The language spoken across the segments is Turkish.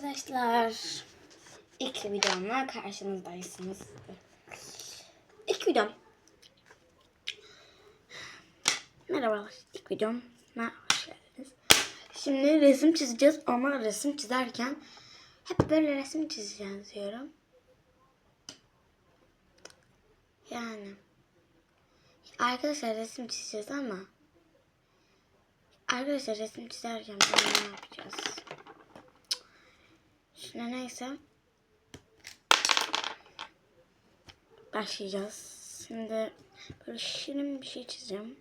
arkadaşlar. İlk videomla karşınızdayısınız. İlk videom. Merhabalar. İlk videom. hoş geldiniz. Şimdi resim çizeceğiz ama resim çizerken hep böyle resim çizeceğiz diyorum. Yani arkadaşlar resim çizeceğiz ama arkadaşlar resim çizerken ne yapacağız? Şimdi neyse. Başlayacağız. Şimdi böyle şirin bir şey çizeceğim.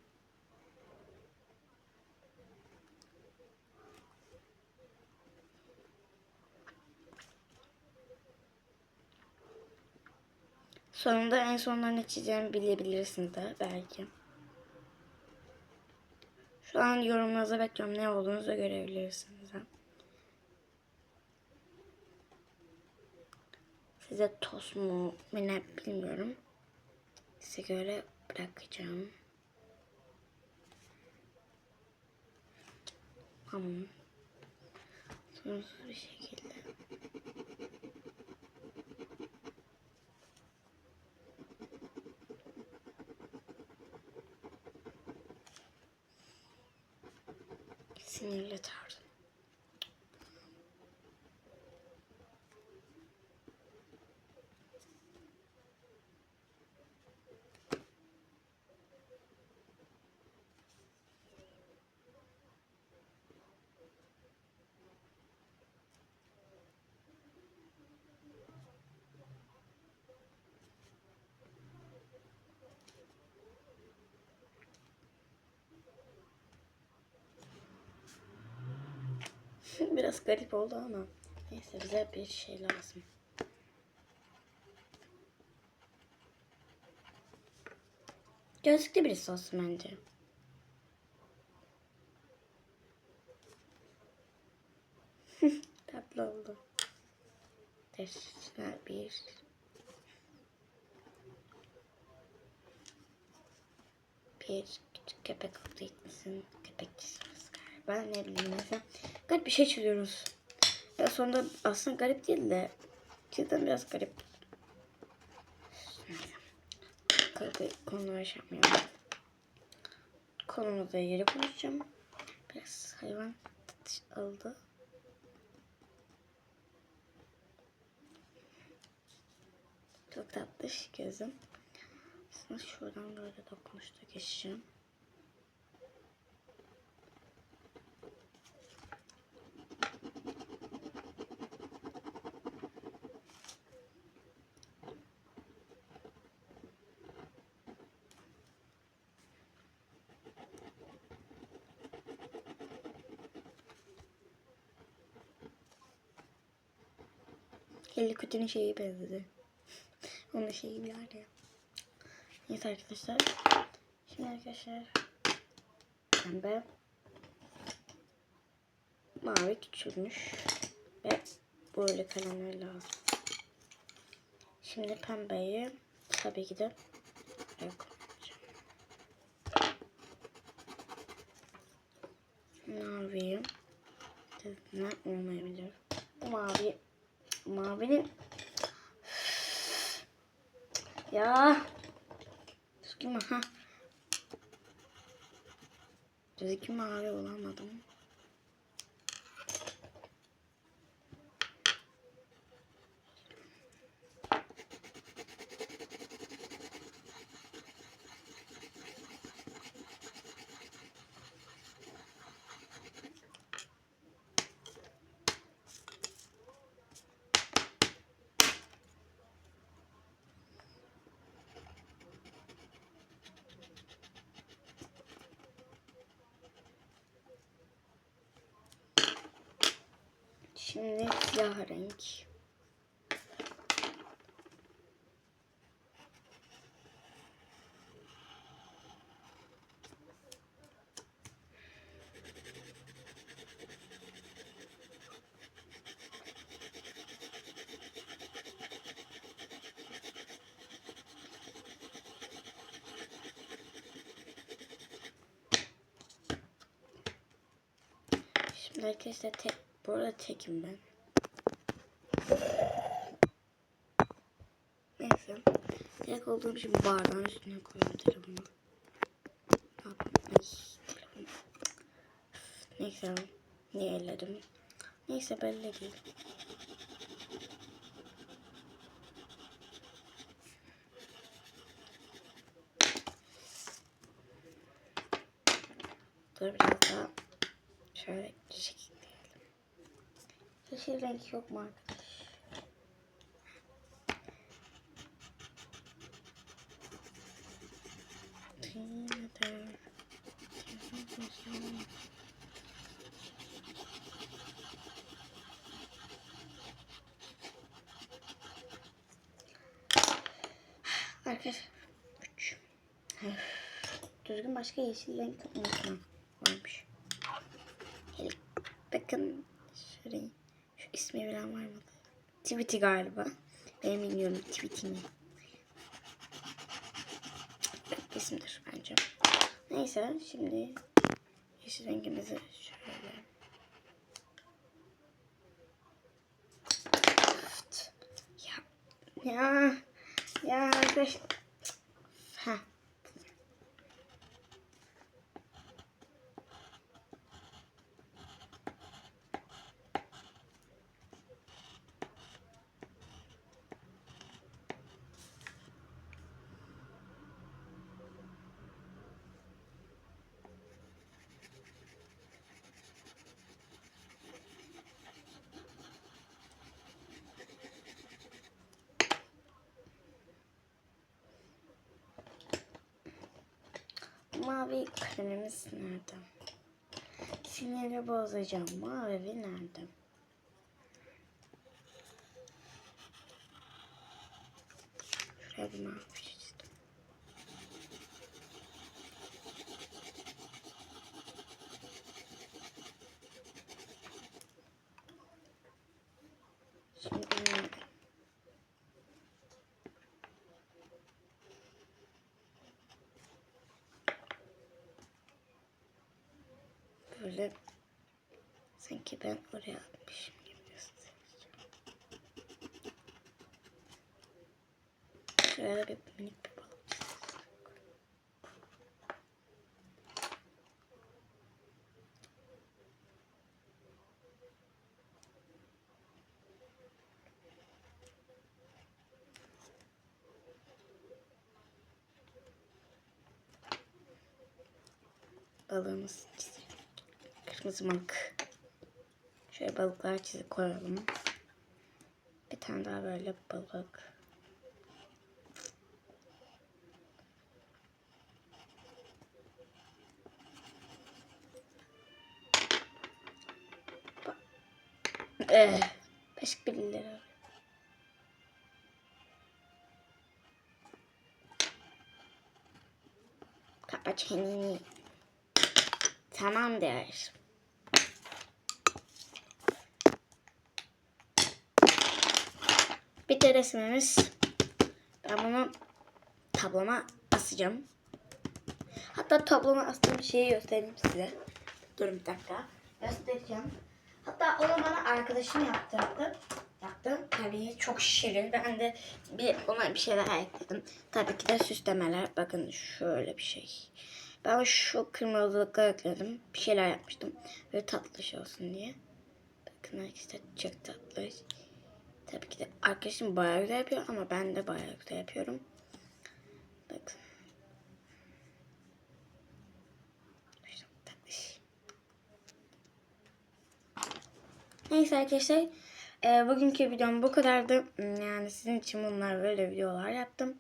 Sonunda en sonunda ne çizeceğimi bilebilirsiniz de belki. Şu an yorumlarınızı bekliyorum. Ne olduğunuzu görebilirsiniz. Ha. Size toz mu ne bilmiyorum. Size göre bırakacağım. Tamam. Sorunsuz bir şekilde. Sinirli tarzı. Biraz garip oldu ama neyse bize bir şey lazım. Gözlüklü birisi olsun bence. Tatlı oldu. Teşekkürler bir. Bir küçük köpek olduğu için köpek galiba. Ne bileyim mesela. Garip bir şey çiziyoruz. Ya sonunda aslında garip değil de cidden biraz garip. Garip konuları şey. Konumuzla ilgili konuşacağım. Biraz hayvan aldı. Çok tatlış gözüm. Aslında şuradan böyle dokunuşta geçeceğim. Hello Kitty'nin şeyi benzedi. Onun şeyi bir yerde. Neyse arkadaşlar. Şimdi arkadaşlar pembe mavi küçülmüş ve böyle kalemler lazım. Şimdi pembeyi tabii ki de koyacağım. Maviyi ne olmayabilir. Bu mavi mavinin ya düzgün mü? Ha. Düzgün mavi olamadım. Şimdi siyah renk. Şimdi arkadaşlar tek, bu arada tekim ben. Neyse. Tek olduğum için bardağın üstüne koyuyorum telefonu. Ne yapayım? Neyse. Niye elledim? Neyse belli değil. Dur biraz daha şöyle çekeyim. Yeşil renk yok mu arkadaş? Arkadaşlar. Üç. Düzgün başka yeşil renk unutma. Varmış. Bakın şurayı. İsmi bilen var mı? Tweety galiba. Benim bilmiyorum Tweety mi? İsimdir bence. Neyse şimdi yeşil rengimizi şöyle. Ya ya ya. Ha. Mavi kalemimiz nerede? Siniri bozacağım. Mavi nerede? Şuraya bir mavi çizdim. Şimdi nerede? Böyle sanki ben oraya atmışım gibi. Şöyle bir minik bir balık balığımız çizelim. Balık. Şöyle balıklar çizip koyalım. Bir tane daha böyle balık. Ee, başka birileri var. Kapa çeneni. Tamam der. Bitti resmimiz. Ben bunu tabloma asacağım. Hatta tabloma astığım şeyi göstereyim size. Durun bir dakika. Göstereceğim. Hatta onu bana arkadaşım yaptırdı. Yaptı. Tabii çok şirin. Ben de bir ona bir şeyler ekledim. Tabii ki de süslemeler. Bakın şöyle bir şey. Ben şu kırmızılıklar ekledim. Bir şeyler yapmıştım. Böyle tatlı şey olsun diye. Bakın arkadaşlar çok tatlı. Tabii ki de arkadaşım bayağı güzel yapıyor ama ben de bayağı güzel yapıyorum. Bakın. Neyse arkadaşlar. e, bugünkü videom bu kadardı. Yani sizin için bunlar böyle videolar yaptım.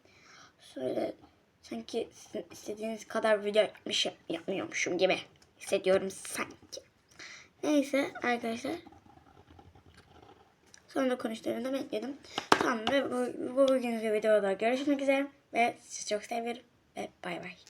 Şöyle sanki sizin istediğiniz kadar video yapmış yapmıyormuşum gibi hissediyorum sanki. Neyse arkadaşlar. Sonra konuştuklarını bekledim. Tamam ve bu, bu bugünkü videoda görüşmek üzere ve sizi çok seviyorum ve bay bay.